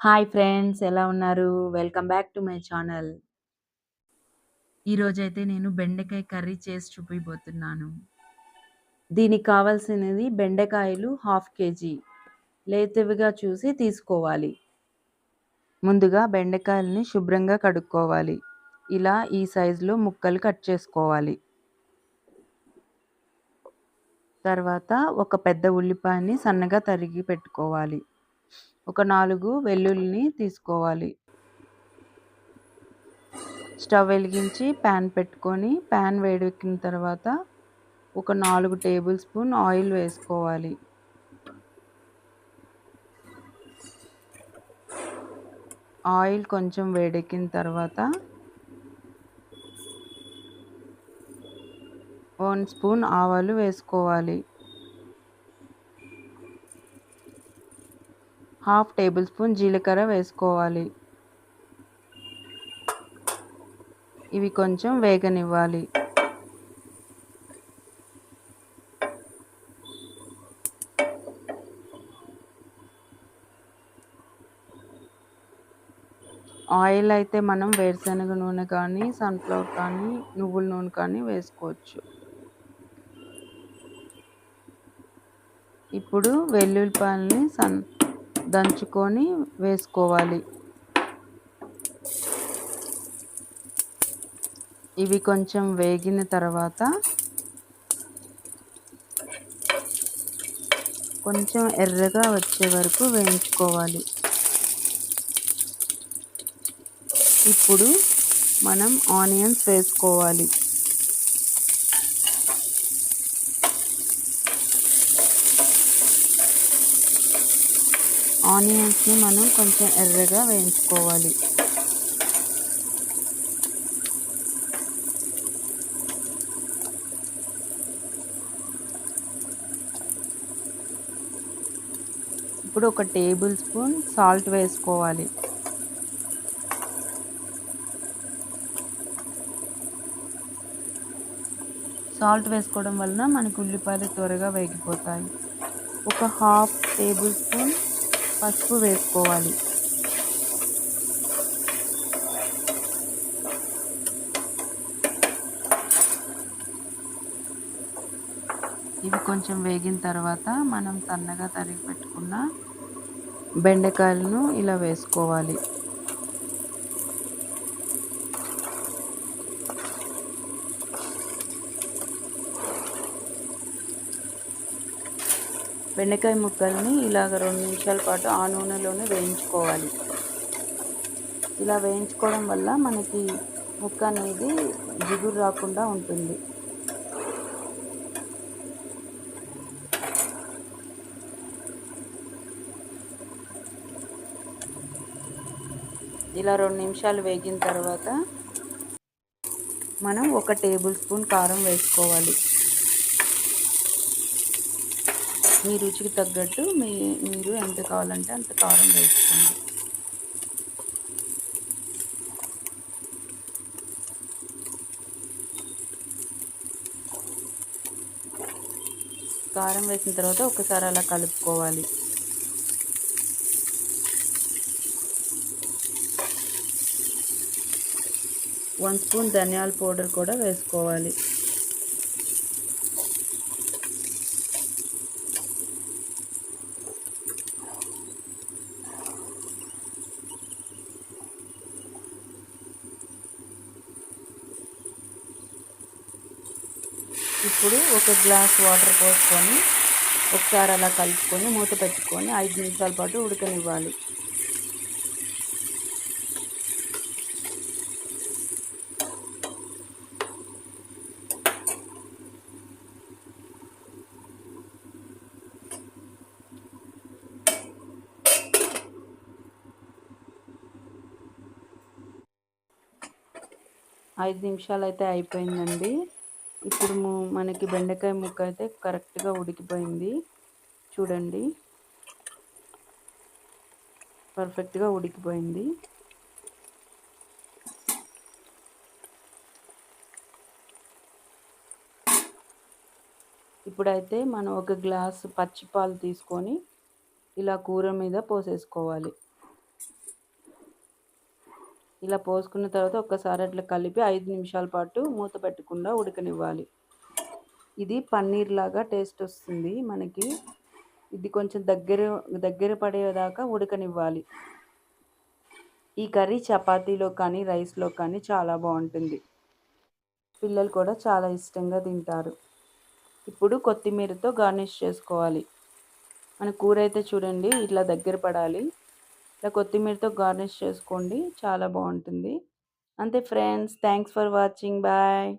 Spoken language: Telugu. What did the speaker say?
హాయ్ ఫ్రెండ్స్ ఎలా ఉన్నారు? Welcome back to my channel. ఈరోజైతే నేను బెండకాయ కర్రీ చేసి చూపిపోతున్నాను దీనికి కావాల్సినది బెండకాయలు హాఫ్ కేజీ. లేతవిగా చూసి తీసుకోవాలి. ముందుగా బెండకాయలని శుభ్రంగా కడుక్కోవాలి. ఇలా ఈ సైజులో ముక్కలు కట్ చేసుకోవాలి. తర్వాత ఒక పెద్ద ఉల్లిపాయని సన్నగా తరిగి పెట్టుకోవాలి. ఒక నాలుగు వెల్లుల్లిని తీసుకోవాలి. స్టవ్ వెలిగించి ప్యాన్ పెట్టుకొని ప్యాన్ వేడెక్కిన తర్వాత ఒక నాలుగు టేబుల్ స్పూన్ ఆయిల్ వేసుకోవాలి. ఆయిల్ కొంచెం వేడెక్కిన తర్వాత వన్ స్పూన్ ఆవాలు వేసుకోవాలి. హాఫ్ టేబుల్ స్పూన్ జీలకర్ర వేసుకోవాలి. ఇవి కొంచెం వేగనివ్వాలి. ఆయిల్ అయితే మనం వేరుశనగ నూనె కానీ సన్ఫ్లవర్ కానీ నువ్వుల నూనె కానీ వేసుకోవచ్చు. ఇప్పుడు వెల్లుల్లిపాయలని సన్ దంచుకొని వేసుకోవాలి. ఇవి కొంచెం వేగిన తర్వాత కొంచెం ఎర్రగా వచ్చే వరకు వేయించుకోవాలి. ఇప్పుడు మనం ఆనియన్స్ వేసుకోవాలి. ఆనియన్స్ని మనం కొంచెం ఎర్రగా వేయించుకోవాలి. ఇప్పుడు ఒక టేబుల్ స్పూన్ సాల్ట్ వేసుకోవాలి. సాల్ట్ వేసుకోవడం వలన మనకు ఉల్లిపాయలు త్వరగా వేగిపోతాయి. ఒక హాఫ్ టేబుల్ స్పూన్ పసుపు వేసుకోవాలి. ఇవి కొంచెం వేగిన తర్వాత మనం సన్నగా తరిగి పెట్టుకున్న బెండకాయలను ఇలా వేసుకోవాలి. బెండకాయ ముక్కల్ని ఇలాగ రెండు నిమిషాల పాటు ఆ నూనెలోనే వేయించుకోవాలి. ఇలా వేయించుకోవడం వల్ల మనకి ముక్క అనేది జిగురు రాకుండా ఉంటుంది. ఇలా రెండు నిమిషాలు వేగిన తర్వాత మనం ఒక టేబుల్ స్పూన్ కారం వేసుకోవాలి. మీ రుచికి తగ్గట్టు మీ మీరు ఎంత కావాలంటే అంత కారం వేసుకోండి. కారం వేసిన తర్వాత ఒకసారి అలా కలుపుకోవాలి. వన్ స్పూన్ ధనియాల పౌడర్ కూడా వేసుకోవాలి. ఇప్పుడు ఒక గ్లాస్ వాటర్ పోసుకొని ఒకసారి అలా కలుపుకొని మూత పెట్టుకొని ఐదు నిమిషాల పాటు ఉడకనివ్వాలి. ఐదు నిమిషాలు అయితే అయిపోయిందండి. ఇప్పుడు మనకి బెండకాయ ముక్క అయితే కరెక్ట్గా ఉడికిపోయింది. చూడండి. పర్ఫెక్ట్గా ఉడికిపోయింది. ఇప్పుడైతే మనం ఒక గ్లాసు పచ్చిపాలు తీసుకొని ఇలా కూర మీద పోసేసుకోవాలి. ఇలా పోసుకున్న తర్వాత ఒక్కసారి అట్లా కలిపి ఐదు నిమిషాల పాటు మూత పెట్టకుండా ఉడకనివ్వాలి. ఇది పన్నీర్ లాగా టేస్ట్ వస్తుంది మనకి. ఇది కొంచెం దగ్గర దగ్గర పడేదాకా ఉడకనివ్వాలి. ఈ కర్రీ చపాతీలో కానీ రైస్లో కానీ చాలా బాగుంటుంది. పిల్లలు కూడా చాలా ఇష్టంగా తింటారు. ఇప్పుడు కొత్తిమీరతో గార్నిష్ చేసుకోవాలి. మన కూర అయితే చూడండి ఇట్లా దగ్గర పడాలి. ఇట్లా కొత్తిమీరతో గార్నిష్ చేసుకోండి. చాలా బాగుంటుంది. అంతే friends. Thanks for watching. Bye.